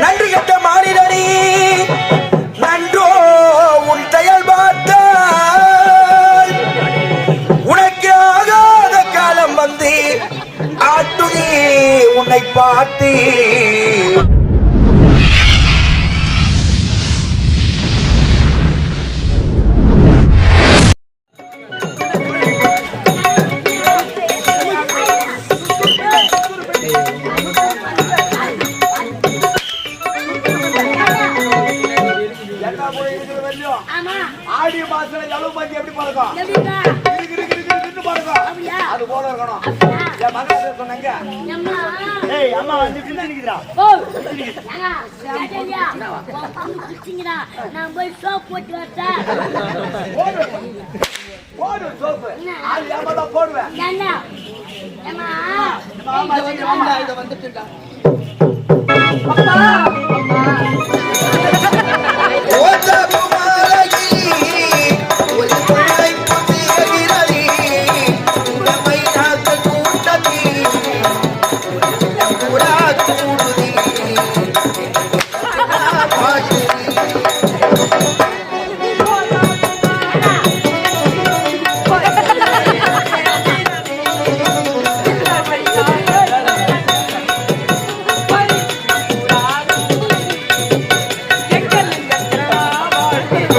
நன்றி போய் இருக்கிற வரையும் ஆடி மாசத்துல எவ்வளவு பஞ்சு எப்படி பழக்கம் இருக்கு, இருக்கு, இருக்கு, இருக்குன்னு பழக்கம் அது போல இருக்கணும் என் மகன் சொன்னாங்க அம்மா ஏய் அம்மா வந்து பின்ன நிக்கிறா ஓ ஏங்க, ராஜாஜியா, உன் பங்கு குடிச்சீங்கடா. நான் போய் soap போட்டு வரட்டா? போடு போடு சோப்பு அது ஏமா தான் போடுவேன் ஏண்டா? ஏம்மா, ஆமா சீக்கிரம்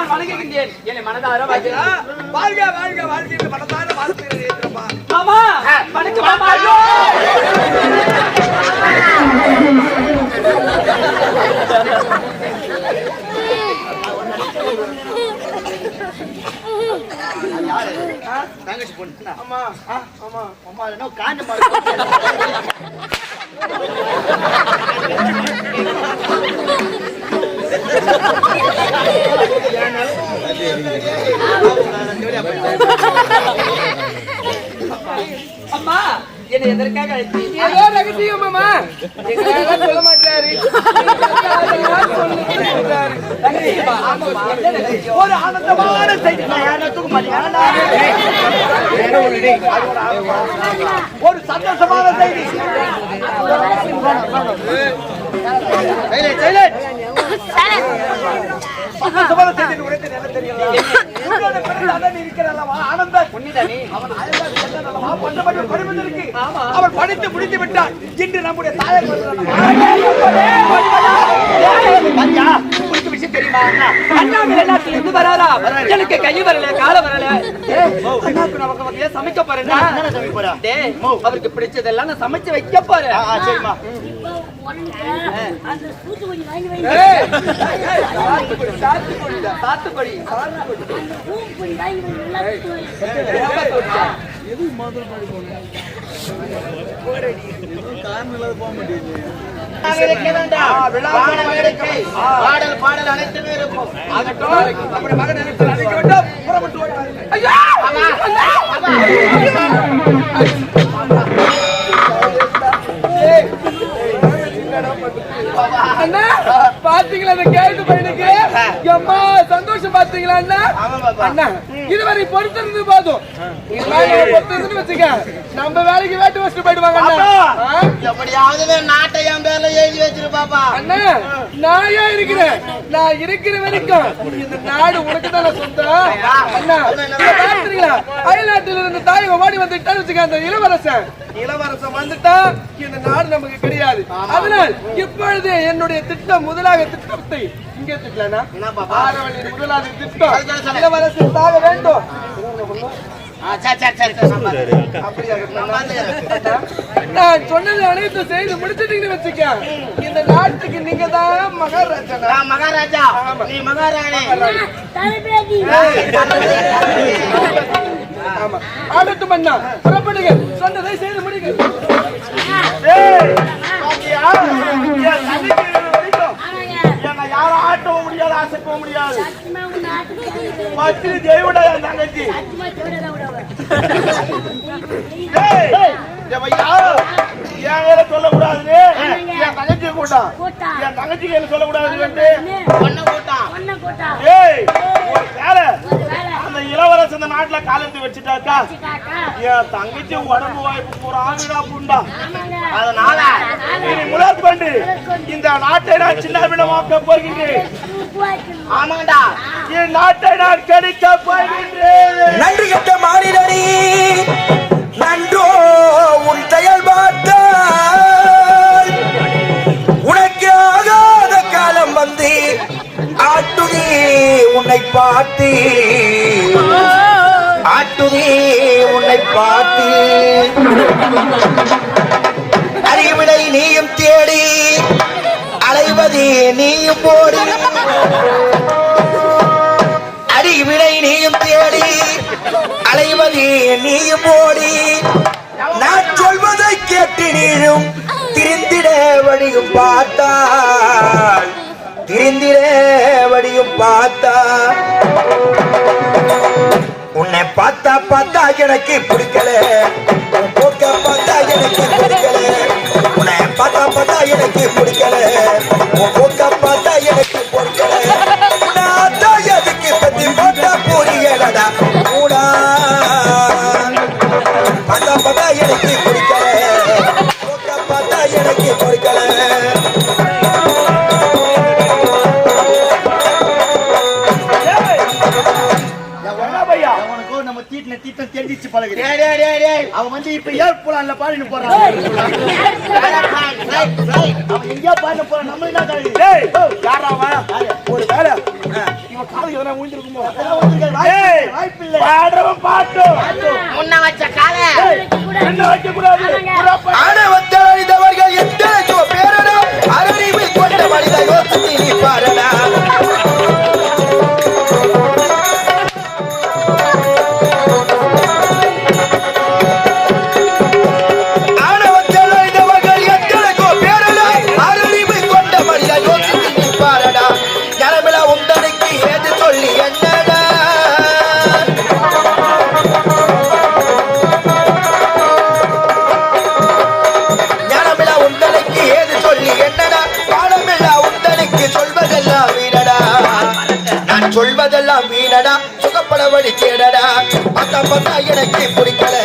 நான் வணங்குகின்றேன். என்னை மனதார வாழ்கிறா வாழ்க வாழ்க வாழ்க என்று மனதார வாழ்த்துகிறேன் மாமா வணக்கம் மாமா ஐயோ! தங்கச்சி பொண்ணு. அம்மா ஆமா அம்மா என்ன காஞ்ச மாதிரி அம்மா என்னை எதற்காக ஏதோ ரகசியம் மாமா எங்களால சொல்ல மாட்டாரு? ஒரு ஆனந்தமான செய்தி. ஒரு சந்தோஷமான செய்தி. அவன் படித்து முடித்து விட்டான் இன்று நம்முடைய தாயை பாத்தியா உனக்கு விஷயம் தெரியும் அண்ணாங்க எல்லாத்துல இருந்து வராரா எனக்கு கை வரல கால வரல அண்ணாக்கு வகை வகையா சமைக்க போறேன்னா டேய், அவருக்கு பிடிச்சதெல்லாம் நான் சமைச்சு வைக்க போறேன். சரிம்மா. இப்போ உடனே பாடல் பாடல் அனைத்துமே இருக்கும் நம்முடைய மகன் அழைக்க வேண்டும், புறப்பட்டு ஐயா! enough. பாத்தீங்களா கேட்டு பையனுக்கு? எம்மா சந்தோஷம் பாத்தீங்களா அண்ணா? அண்ணா இதுவரை போதும். பொறுத்திருந்து வச்சுக்க. நம்ம வேலைக்கு வேட்டு வச்சுட்டு போயிடுவாங்க அண்ணா. ஆ? எப்படியாவது நாட்டை என் பேர்ல எழுதி வச்சிரு பாப்பா. அண்ணா நான் ஏன் இருக்கிறேன். நான் இருக்கிற வரைக்கும் இந்த நாடு உனக்கு தானே சொந்தம் அண்ணா பாத்துறீங்களா அயல்நாட்டில் இருந்து தாய் ஓடி வந்துட்டான்னு வச்சுக்க அந்த இளவரசன். இளவரசன் வந்துட்டா இந்த நாடு நமக்கு கிடையாது. அதனால் இப்பொழுது என்னுடைய திட்டம் முதலாக திட்டத்தை இங்கே திட்டலனா முதலாவது திட்டம். இளவரசன் சாக வேண்டும். நான் சொன்னது அனைத்து செய்து முடிச்சிட்டீங்கன்னு வச்சுக்க. இந்த நாட்டுக்கு நீங்க தான் மகாராஜா. மகாராஜா நீ மகாராணி. ஆமா. ஆகட்டும் அண்ணா. புறப்படுங்க. சொன்னதை செய்து முடிங்க பாத்தியா? என் தங்கச்சி இருக்கிற வரைக்கும் ஆனாங்க என்னை யாரும் ஆட்டவும் முடியாது அசைக்கவும் முடியாது. தெய்வடா என் தங்கச்சி. என் சொல்லக்கூடாது என் தங்கச்சி கூட்டம். என் தங்கச்சி கையில சொல்லக்கூடாது பொண்ணு கூட்டம் ஏய் ஒரு வேலை இந்த நாட்டுல காலத்து வச்சுட்டாக்கா? என் தங்கச்சி உடம்பு வாய்ப்பு பூரா ஆவிடா புண்டா. அதனால நீ கொண்டு இந்த நாட்டை நான் சின்ன விடமாக்க போகின்றேன். ஆமாண்டா. என் நாட்டை நான் கடிக்க போகின்றேன். நன்றி கெட்ட மாநிலனி நன்றோ உன் செயல் பார்த்தால். உனக்கு ஆகாத காலம் வந்து ஆட்டுதே உன்னை பார்த்து ஆட்டுதே உன்னை பார்த்து அறிவிடை நீயும் தேடி அலைவதே நீயும் போடி அறிவிடை நீயும் தேடி அலைவதே நீயும் போடி நான் சொல்வதை கேட்டு நீயும் திரிந்திட வழியும் பார்த்தாள் திரிந்திட வழியும் பார்த்தா பார்த்தா எனக்கு பிடிக்கல. போக்க பார்த்தா எனக்கு பிடிக்கல. உன்னை பார்த்தா பார்த்தா எனக்கு பிடிக்கல. போக்க பார்த்தா எனக்கு பிடிக்கல. உன்னை எதுக்கு பத்தி பார்த்தா புரியலடா. கூடா பார்த்தா பார்த்தா எனக்கு பிடிக்கல. போக்க பார்த்தா எனக்கு பிடிக்கல. அவன் வந்து இப்ப ஏர் போலான்ல பாடினு போறான். அவன் எங்கேயா பாடினு போறான். நம்ம என்ன கழுகு டேய், யாரா அவன்? ஒரு வேலை இவன் காலுக்கு எதனா? டேய், வாய்ப்பில்லை பாடுறவன் பாட்டும். முன்ன வச்ச காலை. என்ன? புறப்படு. சொல்வதெல்லாம் வீணடா. சுகப்படவழி தேடடா. பார்த்தா பார்த்தா எனக்கு பிடிக்கல.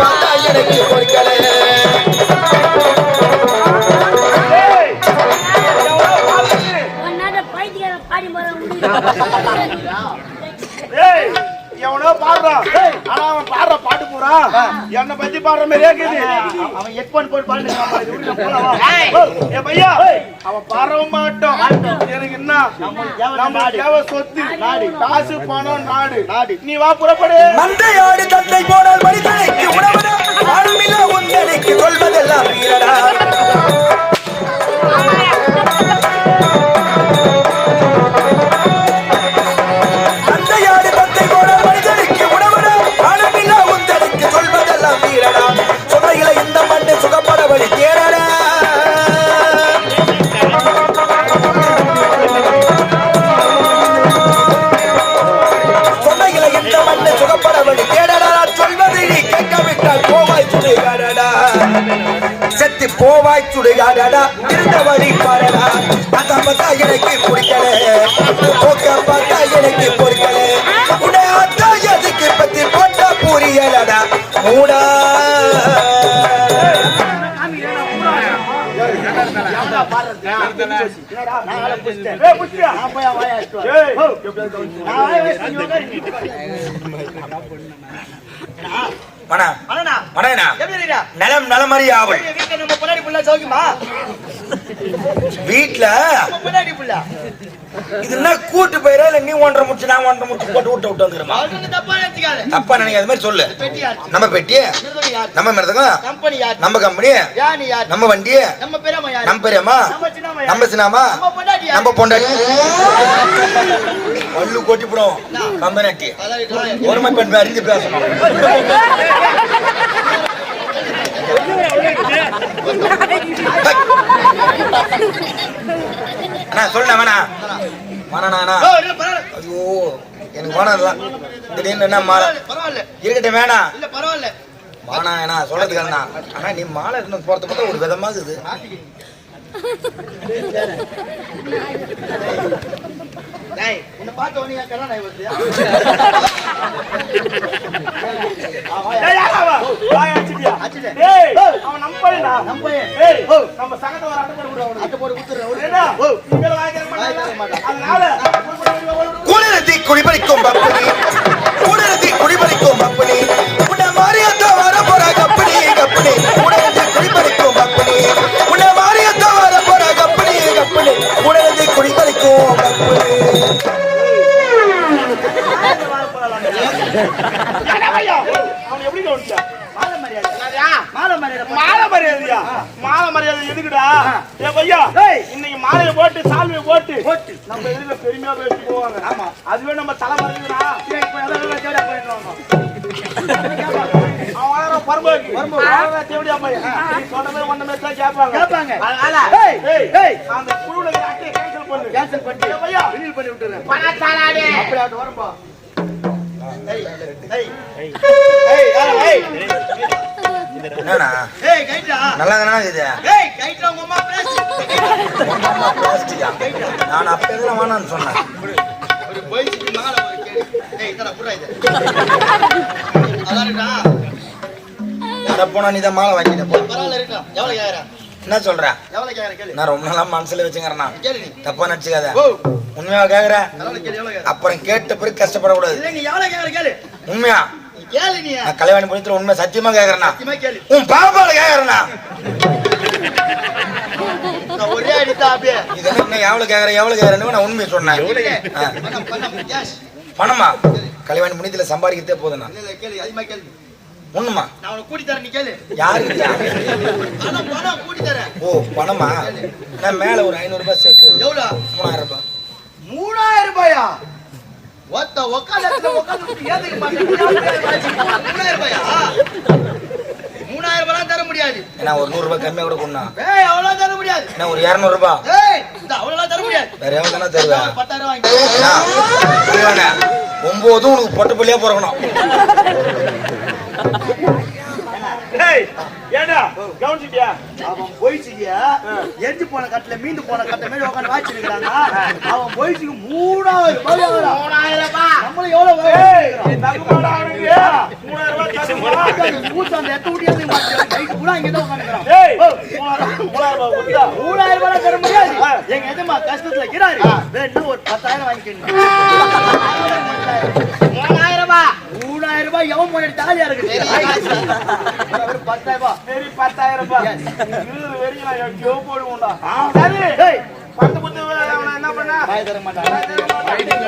பார்த்தா எனக்கு பிடிக்கல. எவனோ பாடுறான். ஆனா அவன் பாடுற பாட்டு பூரா என்ன பத்தி பாடுற மாதிரியே இருக்குது. அவன் ஹெட்போன் போட்டு. ஏ பையா அவன் பரவ மாட்டோம். நம்ம சொத்து? நாடு. காசு பணம் நாடு. நாடு. நீ வா புறப்படு. மந்தையாடு தந்தை போனால் மனிதனுக்கு உணவடா ஆளுமில்ல உந்தனுக்கு சொல்வதெல்லாம் வீரடா போவாய் சுடுகாடடா இருந்த வழி பாடடா. அந்த பார்த்தா எனக்கு பிடிக்கல போக்க பார்த்தா எனக்கு பொறிக்கல. உன்னை எதுக்கு பத்தி போட்டா புரியலடா. மூடா. இருக்கீங்க? நலம் நலமறி ஆவல் வீட்டுல நம்ம பொண்டாட்டி புள்ள சௌக்கியமா? வீட்டுல நம்ம பொண்டாட்டி புள்ள. இது என்ன கூட்டு போயிரா இல்ல நீ ஒன்றரை முச்சு நான் ஒன்றரை முச்சு போட்டு விட்டு விட்டு வந்துருமா தப்பா நினைக்காத அது மாதிரி சொல்லு? நம்ம பெட்டி? நம்ம மிருதகம் கம்பெனி யார்? நம்ம கம்பெனி யானி யார்? நம்ம வண்டி நம்ம பெரியம்மா யார்? நம்ம பெரியம்மா நம்ம பொண்டாட்டி யார்? நம்ம பொண்டாட்டி பல்லு கொட்டி போடும் கம்பெனி. ஒருமை பெண் அறிஞ்சு பேசணும் அண்ணா சொல்லுண்ணா வேணா வேணாண்ணா. ஐயோ எனக்கு வேணாம். திடீர்னு என்ன மாலை. இருக்கட்டும் வேணாம். பரவாயில்ல. வானா என்ன சொல்றதுக்கு அண்ணா ஆனா நீ மாலை இருந்து போறது பார்த்தா ஒரு விதமா இருக்குது. டேய், உன்னை பார்த்த அடிச்சிட்டியா? ஏய் அவன் நம்ம பையனா? நம்ம பையன். ஓ. நம்ம சங்கத்தை ஒரு அட்டை போட்டு விடு அவனுக்கு. அட்டை போட்டு திறக்க வாயை மாட்டானா? திறக்க மாட்டான். அதனால. குளிரத்தி குடிபறிக்கும் பப்புனி குளிரத்தி குடிபறிக்கும் பப்புனி உன்னை மாறியத்த வர போற கப்பனி கப்பனி உடனே குடிபறிக்கும் பப்புனி உன்னை மாறியத்த வர போற கப்பனி கப்பனி உடனே குடிபறிக்கும் பப்புனி ஏடா பையா, அவனை எப்படி கவனிச்சா? மாலை மரியாதை. என்னதுயா? மாலை மரியாதை பண்ணு. மாலை மரியாதையா மாலை எதுக்குடா ஏ பையா. இன்னைக்கு மாலையை போட்டு சால்வையை போட்டு போட்டு. நம்ம எதிரில பெருமையா பேசி போவாங்க ஆமா. அதுவே நம்ம தலை ஏய். அந்த குழுல கேன்சல் பண்ணு கேன்சல் பண்ணிட்டு ஏய் பையா ரினியூல் பண்ணி விட்டுறேன். பணத்தாலாடே அப்படி ஆகட்டும், வரேன்பா. ஏய், ஏய். ஏய், யாரா, ஏய். என்னண்ணா. நல்லா தானே இது உங்க அம்மா பிளாஸ்டிக்கா நான் அப்ப வேணாம்னு சொன்னேன் ஒரு பைசுக்கு மேல ஒரு கேடு. ஏய், இந்தாடா, புடுறா இதை. அதான்டா. அட போனா நீ தான் மாலை வாங்கிட்ட போ பரவாயில்ல, இருக்கட்டும். எவ்வளவு கேக்குற? என்ன சொல்ற எவ்வளவு கேக்குற, கேளு. நான் ரொம்ப நாளா மனசுல வச்சுக்கிறேண்ணா கேளு நீ. தப்பா நினைச்சுக்காத உண்மையா கேக்குற? அப்புறம் கேட்ட பிறகு கஷ்டப்படக்கூடாது இல்லை, நீ எவ்வளவு கேக்குற, கேளு. உண்மையா கேளு நீ. பண்ணி உண்மை சத்தியமா கேளு. உன் பாப்பால கேக்குறேண்ணா நான் ஒரே அடித்தா அப்படியே. இது என்ன எவ்வளவு கேக்குற எவ்வளவு கேக்குறேன்னு நான் உண்மையை சொன்னேன். பணம், கல்யாணம் புண்ணியத்துல சம்பாதிக்கிறதே போதுண்ணா. ஒண்ணுமா. ஓ பணமா? நான் மேல ஒரு ஐநூறு ரூபாய் சேர்த்து? மூணாயிரம் ரூபாய். மூணாயிரம் ரூபாயா? ஒத்த உக்காந்து உக்காந்து ஏத்துக்க மாட்டேன். மூணாயிரம் ரூபாயா மூணாயிரம் ரூபாய் தர ஏன்னா ஒரு நூறு ரூபாய் கம்மியா கூட கொண்டா ஏய் அவ்வளவு தர முடியாது. என்ன ஒரு இருநூறு ரூபாய் ஏய் இந்த அவ்வளவு தர முடியாது. வேற எவ்வளவு தானே தருவேன் பத்தாயிரம் ஒன்பதும் உனக்கு பொட்டு புள்ளியா பிறக்கணும். கவனிச்சிட்டியா அவன் போயிடுச்சியா எரிஞ்சு போன கட்டில மீண்டு போன கட்டை மாதிரி உட்காந்து வாச்சிருக்கிறாங்க அவன் போயிடுச்சுக்கு மூணாயிரம் ரூபாய் நம்மளும் எவ்வளவு எத்த உட்காந்துக்கிறான். மூணாயிரம் ரூபாய் தர முடியாது. எங்க கஷ்டத்துல இருக்கிறாரு. ஒரு பத்தாயிரம் வாங்கிக்கணும் மூணாயிரம்? ரூபாய் மூணாயிரம் ரூபாய் எவன் போன தாலியா இருக்கு பத்தாயிரம் ரூபாய் சரி பத்தாயிரம் ரூபாய் இருபது வரைக்கும் போடுவோம்டா சரி டேய், பத்து பத்து என்ன பண்ண தர மாட்டான்